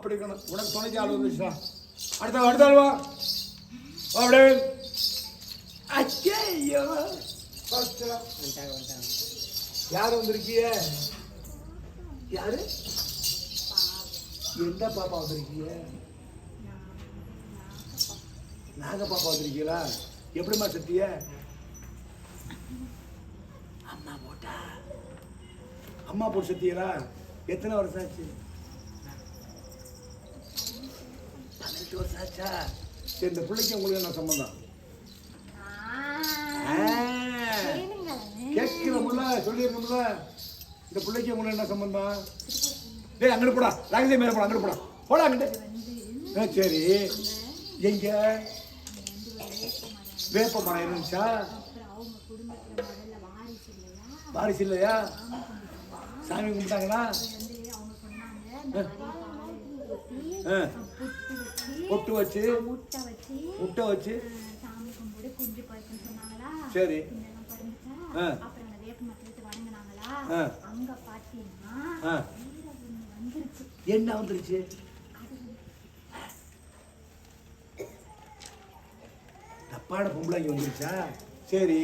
அப்படி இருக்கணும். உனக்கு துணைக்கு ஆள் வந்துச்சுடா அடுத்த அடுத்த ஆள் வா அப்படியே. ஐயோ யார் வந்திருக்கீங்க யாரு? எந்த பாப்பா வந்திருக்கீங்க நாக பாப்பா வந்திருக்கீங்களா? எப்படிம்மா சத்திய? அம்மா போட்டா. அம்மா போட்டு சத்தியலா எத்தனை வருஷம் ஆச்சு? வருஷம் ஆச்சா சரி இந்த பிள்ளைக்கு உங்களுக்கு என்ன சம்பந்தம்? ஆ. கேட்கிறோம்ல சொல்லிருக்கோம்ல இந்த பிள்ளைக்கு உங்களுக்கு என்ன சம்பந்தம்? டேய் அங்கிட்டு போடா. ராகதே மேல போடா அங்கிட்டு போடா. போடா அங்கிட்டு. ஆ, சரி. எங்க? வேப்ப மரம் இருந்துச்சா? வாரிசு இல்லையா? சாமி கும்பிட்டாங்களா? ஆ. பொட்டு வச்சு முட்டை வச்சு முட்டை வச்சு. சாமி கும்பிடு குஞ்சு பறிக்கணும்னு சொன்னாங்களா? சரி. ஆ. அப்புறம் அந்த வேப்ப மரத்துல வணங்குனாங்களா. அங்க பாத்தீங்கன்னா வந்துருச்சு. என்ன வந்துருச்சு? தப்பான பொம்பளை இங்க வந்துருச்சா? சரி.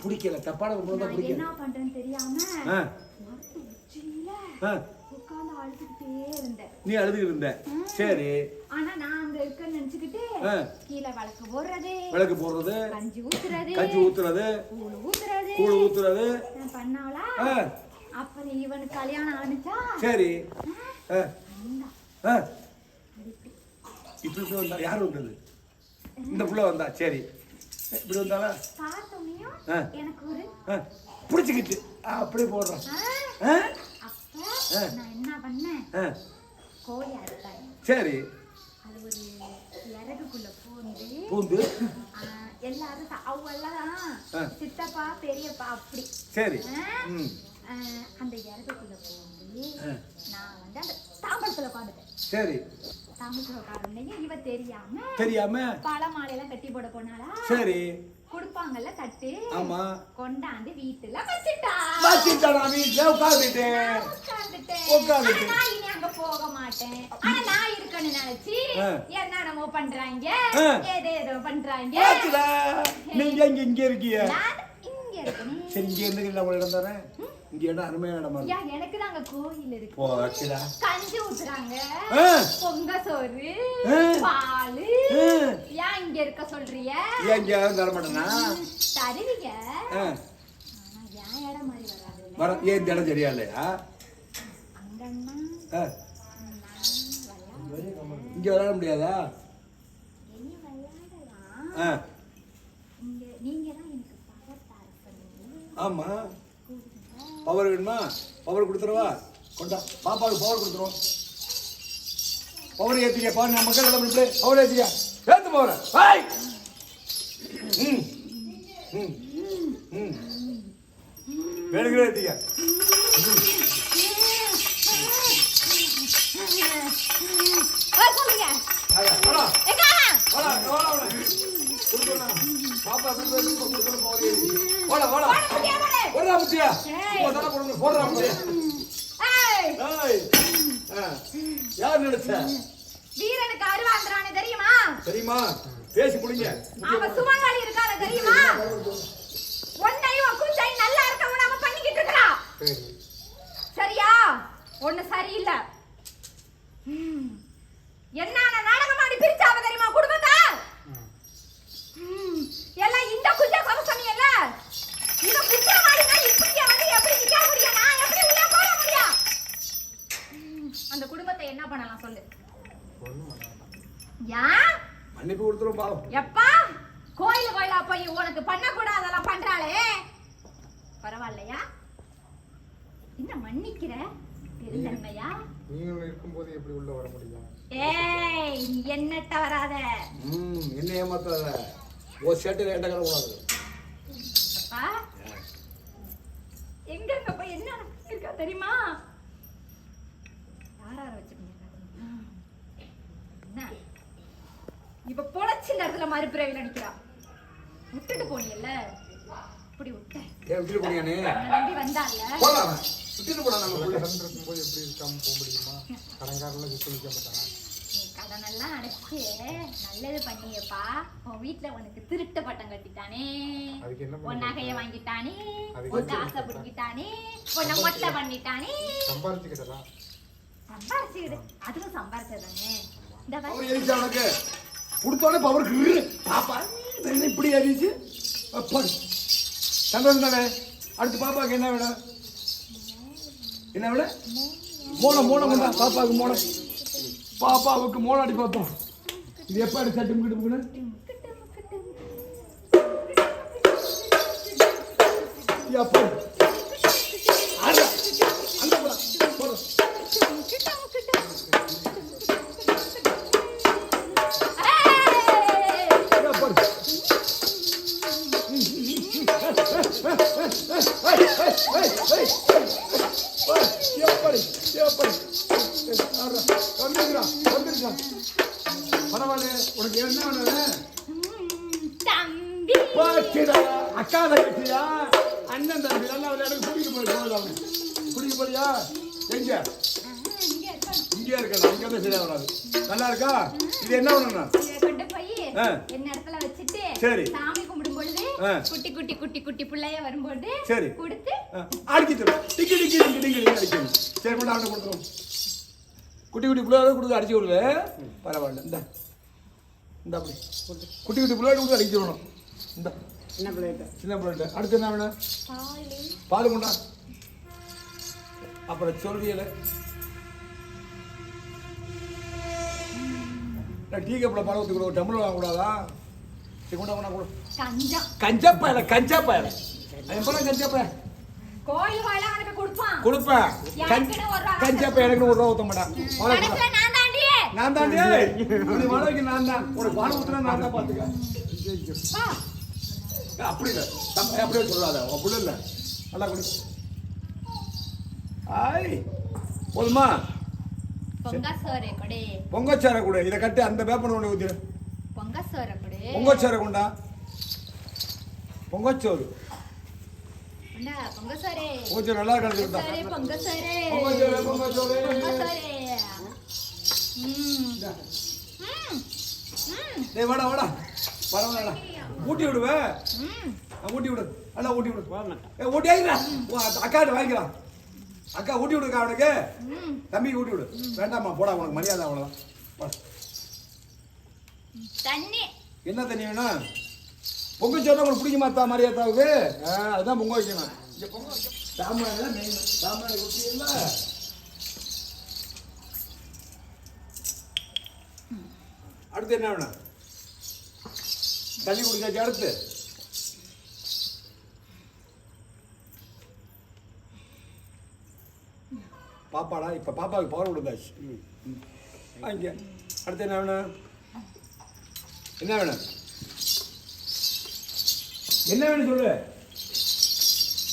பிடிக்கல. தப்பான பொம்பளை தான் பிடிக்கல. என்ன பண்றேன்னு தெரியாம ஆ, மரத்து உச்சியில ஆ, உட்கார்ந்து அழுதுகிட்டே இருந்தேன் நீ அழுதுகிட்டு இருந்த சரி. ஆனா நான் அங்க இருக்கேன்னு நினைச்சுக்கிட்டு ஆ. கீழே விளக்கு போடுறது விளக்கு போடுறது கஞ்சி ஊத்துறது கஞ்சி ஊத்துறது கூழ் ஊத்துறது கூழ் ஊத்துறது. பண்ணாவளா அப்புறம் இவனுக்கு கல்யாணம் ஆனிச்சா சரி. இப்படி வந்தா யார் வந்தது? இந்த புள்ள வந்தா சரி. இப்படி வந்தாளா. எனக்கு ஒரு ஆ, அப்படியே போடுறான் கோழி அறுத்தாங்க சரி. அது ஒரு இறகுக்குள்ள பூந்து. எல்லாரும் அவங்க எல்லாம். சித்தப்பா பெரியப்பா அப்படி சரி அந்த இறகுக்குள்ள பூந்து. நான் வந்து அந்த தாம்பரத்துல உட்காந்துட்டேன் சரி. தாம்பரத்துல உட்காந்துனே இவ தெரியாம தெரியாம? பழ மாலையெல்லாம் கட்டி போட போனாலா சரி. கொடுப்பாங்கல்ல தட்டு ஆமா கொண்டாந்து வீட்டுல வச்சுட்டா வீட்டுல உட்காந்துட்டேன் நான் உட்கார்ந்துட்டேன். உட்கார்ந்துட்டு. ஆனா நான் இனி அங்க போக மாட்டேன். ஆனா நான் இருக்கேன்னு நினைச்சு ஆ. என்னென்னமோ பண்றாங்க ஆ. ஏதேதோ பண்றாங்க நீங்க இங்க இங்க இருக்கீங்க நான் இங்க இருக்கேன். சரி இங்க இருந்து ஒரு இடம் தானே இங்க இடம் அருமையான இடமா இருக்கு. ஐயா, எனக்கு தான் அங்க கோயில் இருக்கு கஞ்சி ஊத்துறாங்க. பொங்க சோறு. பாலு. ஏன் இங்க இருக்க சொல்றிய? ஏன் இங்க யாரும் தர மாட்டேனா? தருவீங்க இடம் மாதிரி வர ஏன் இந்த இடம் சரியா இல்லையா விளையாடுவேன். இங்க விளையாட முடியாதா? ஆமா. பவர் வேணுமா? பவர் கொடுத்துருவா கொண்டா பாப்பாவுக்கு பவர் கொடுத்துருவோம் பவர் ஏற்றிக்க பாரு நம்ம மக்கள் எல்லாம் இப்படி பவர் ஏத்திக்க. ஏத்து பவர். ஹாய் ம். ம். ம். வேணுங்கிற ஏத்திக்க. சொல்லுங்க ஆயா, வாடா பாப்பா கொடுத்து கொடுத்துடலாம் முட்டியா. போடுறா முட்டியா தானே கொடுங்க போடுறா முட்டியா யார் நினைச்ச வீரனுக்கு அருவாந்திரானு தெரியுமா? தெரியுமா? பேசி முடிங்க அவன் சுமங்காளி இருக்கான தெரியுமா? உன்னையும் குஞ்சை நல்லா இருக்க விடாம பண்ணிக்கிட்டு இருக்கா சரியா? ஒண்ணு சரியில்லை. ம். என்னென்ன நாடகம் ஆடி பிரிச்சாவ தெரியுமா குடும்பத்தை. எல்லாம் இந்த குஞ்ச சமசமியல்ல இவ என்ன பண்ணலாம் சொல்லு. மன்னிப்பு கொடுத்துரும் பாவம். எப்பா? கோயில் கோயிலா போய் உனக்கு பண்ணக்கூடாதெல்லாம் பண்றாளே. பரவாயில்லையா? என்ன மன்னிக்கிற? பெருந்தன்மையா நீங்கள் இருக்கும்போது எப்படி உள்ள வர முடியும்? ஏய் நீ என்னட்ட வராத. ம் என்ன ஏமாத்தாத. ஒரு சேட்டில் என்கிட்ட கிடக்கூடாது அப்பா எங்க எங்க போய் என்ன இருக்கா தெரியுமா? யார் யார வச்சிருக்கீங்க என்ன இப்ப பொழைச்சு இந்த இடத்துல மறுபிறவில நிக்கிறா. விட்டுட்டு போனியல்ல. இப்படி விட்ட. ஏன் விட்டுட்டு போனியானே? நம்பி வந்தால போடலாம் விட்டுட்டு போடா நம்ம புள்ள. கடன் இருக்கும்போது எப்படி இருக்காம போக முடியுமா? கடன்காரெல்லாம் சொல்லிக்க மாட்டாங்க நீ கடனெல்லாம் அடைச்சு நல்லது பண்ணியப்பா. உன் வீட்ல உனக்கு திருட்டு பட்டம் கட்டிட்டானே. அதுக்கு என்ன உன் வாங்கிட்டானே. அதுக்கு உன் காசை பிடிக்கிட்டானே உன்னை மொட்டை பண்ணிட்டானே. சம்பாரிச்சுக்கிட்டலாம் சம்பாரிச்சுக்கிடு அதுவும் சம்பாரிச்சதானே இந்த பாரு. உனக்கு கொடுத்தோடனே பவர் கிரு பாப்பா என்ன இப்படி அறிஞ்சு அப்பா சந்தோஷம் தானே? அடுத்து பாப்பாவுக்கு என்ன வேணும்? என்ன விட மோளம் மோளம் கொண்டா. பாப்பாவுக்கு மோளம் பாப்பாவுக்கு மோளம் அடி பார்ப்போம். இது எப்போ அடி சட்டு முக்கிட்டு எப்போ பரவாயில்ல உனக்கு என்ன வேணும் அக்கா தங்கச்சியா அண்ணன் தம்பி எல்லாம் அவளை எனக்கு குடிக்க போய் போகலாம் குடிக்க போறியா எங்க இங்க இருக்கணும் அங்கே தான் சரியா வராது நல்லா இருக்கா இது என்ன பண்ணணும் சரி. பொழுது. குட்டி குட்டி குட்டி குட்டி பிள்ளைய வரும்போது சரி. கொடுத்து அடிக்க தரும் டிக்கி டிக்கி டிக்கி டிக்கி டிக்கி அடிக்கணும். சரி கொண்டு கொடுத்துரும் குட்டி குட்டி பிள்ளையோட கொடுத்து அடிச்சு விடுல பரவாயில்ல. இந்த. இந்த அப்படி. குட்டி குட்டி பிள்ளையோட கொடுத்து அடிச்சு விடணும் இந்த. சின்ன பிள்ளைகிட்ட. சின்ன பிள்ளைகிட்ட. அடுத்து என்ன வேணும்? பாலு. பால் கொண்டா. அப்புறம் சொல்வியல. டீ கப்பில் பால் ஊற்றி கொடு. டம்ளர் வாங்கக்கூடாதா? சரி கொண்டா கொண்டா கொடு எப்பறம் கஞ்சப்பா கோயில் வாயில அவனுக்கு கொடுப்பான் ரூபா கஞ்சப்பா எனக்கு ஒரு ரூபா மாட்டேன் நான் தாண்டி நீ வாடகைக்கு நான் தான் உனக்கு வாழை ஊற்றுனா நான் தான் பார்த்துக்க வா. அப்படி இல்லை அப்படியே சொல்லாத அப்படி இல்லை நல்லா கொடு ஆய் போதுமா பொங்கச்சாரை கொடு இதை கட்டி அந்த பேப்பர் ஒன்று ஊற்றிடு பொங்க சோறு கொடு பொங்கச்சாரை கொண்டா பொங்கச்சோறு. பொங்கச்சோறு நல்லா கிடச்சிருந்தா சோறு பொங்க சோறு பொங்கச்சோறு பொங்கச்சோறு. டேய் வாடா வாடா. பரவாயில்ல ஊட்டி விடுவேன் ம். ஊட்டி விடு. நல்லா ஊட்டி விடு. ஏ ஊட்டி ஆகிடா அக்காட்ட வாங்கிக்கலாம். அக்கா ஊட்டி விடுக்கா அவனுக்கு? ம். தம்பிக்கு ஊட்டி விடு. வேண்டாம்மா போடா உனக்கு மரியாதை அவ்வளோதான் போடா. தண்ணி. என்ன தண்ணி வேணும்? பொங்கல் சொன்னா உங்களுக்கு பிடிக்குமா தா மரியாதாவுக்கு? ஆ அதுதான் பொங்க வைக்கணும். இங்கே பொங்க வைக்கணும் மெயின் சாம்பார் குட்டி அடுத்து என்ன வேணும்? தண்ணி குடிச்சாச்சு அடுத்து? பாப்பாடா இப்போ பாப்பாவுக்கு பவர் கொடுத்தாச்சு. இங்கே. அடுத்து என்ன வேணும்? என்ன வேணும்? என்ன வேணும் சொல்லு?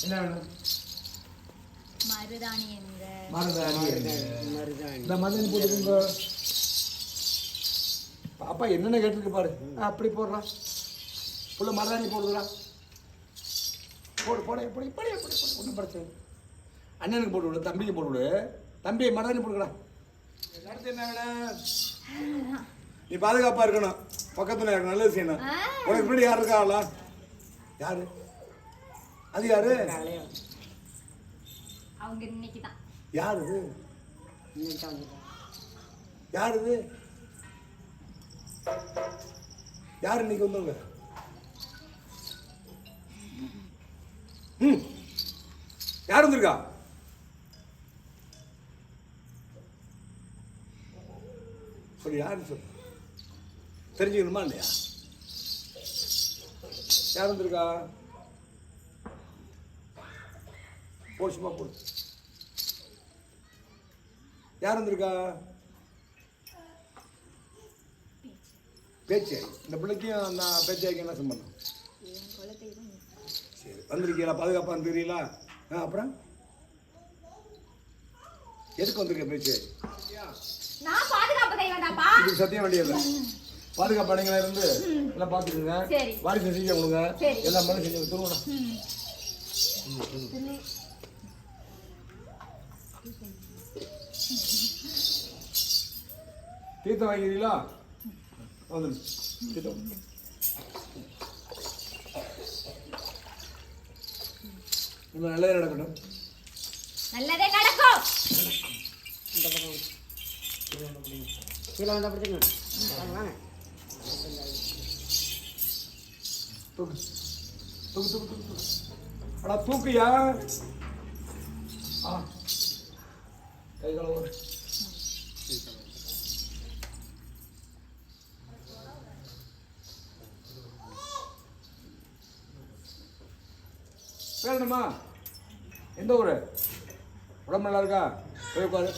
என்ன வேணும்? மருதாணி எங்க? மருதாணி இந்த மருதாணி போட்டுக்கோங்க. பாப்பா என்னென்ன கேட்டிருக்கு பாரு. ஆ, அப்படி போடுறா. புள்ள மருதாணி போடுறா. போடு போட எப்படி இப்படி எப்படி ஒன்றும் பிரச்சனை. அண்ணனுக்கு போட்டு விடு தம்பிக்கு போட்டு விடு. தம்பி மருதாணி போடுக்கடா அடுத்து என்ன வேணும்? நீ பாதுகாப்பா இருக்கணும். பக்கத்துல இருக்கணும் நல்லது செய்யணும். உனக்கு முன்னாடி யார் இருக்காங்களா யாரு? அது யாரு? அவங்க இன்னைக்கு தான் யார் இது? யார் இது? யார் இன்னைக்கு வந்தவங்க? ம். யார் வந்திருக்கா? சொல்லு யாரு சொல்லு. தெரிஞ்சுக்கணுமா இல்லையா? யார் வந்திருக்கா போடு சும்மா போடு யார் வந்திருக்கா பேச்சு. இந்த பிள்ளைக்கும் அந்த பேச்சாய்க்கு என்ன சம்பந்தம்? சரி வந்திருக்கீங்களா? பாதுகாப்பாக வந்துருக்கீங்களா? ஆ அப்புறம்? எதுக்கு வந்திருக்க பேச்சு? நான் இது சத்தியம் வேண்டியது பாதுகாப்பு அடைங்களா இருந்து எல்லாம் பார்த்துக்குங்க. சரி. வாரிசு செஞ்சு கொடுங்க. எல்லாம் பண்ணி செஞ்சு திருவண்ணா ம். தீர்த்தம் வாங்கிக்கிறீங்களா? வந்துடும் தீர்த்தம். நம்ம நல்லதே நடக்கட்டும். நல்லதே நடக்கும். கீழே வந்தால் பிடிச்சிங்க வாங்க. தூக்கு. தூக்கு தூக்கு தூக்கு தூக்கு. அடா தூக்குயா ஆ. கை கால ஒரு பேரணுமா எந்த ஊர்? உடம்பு நல்லா இருக்கா? போய் உட்காரு.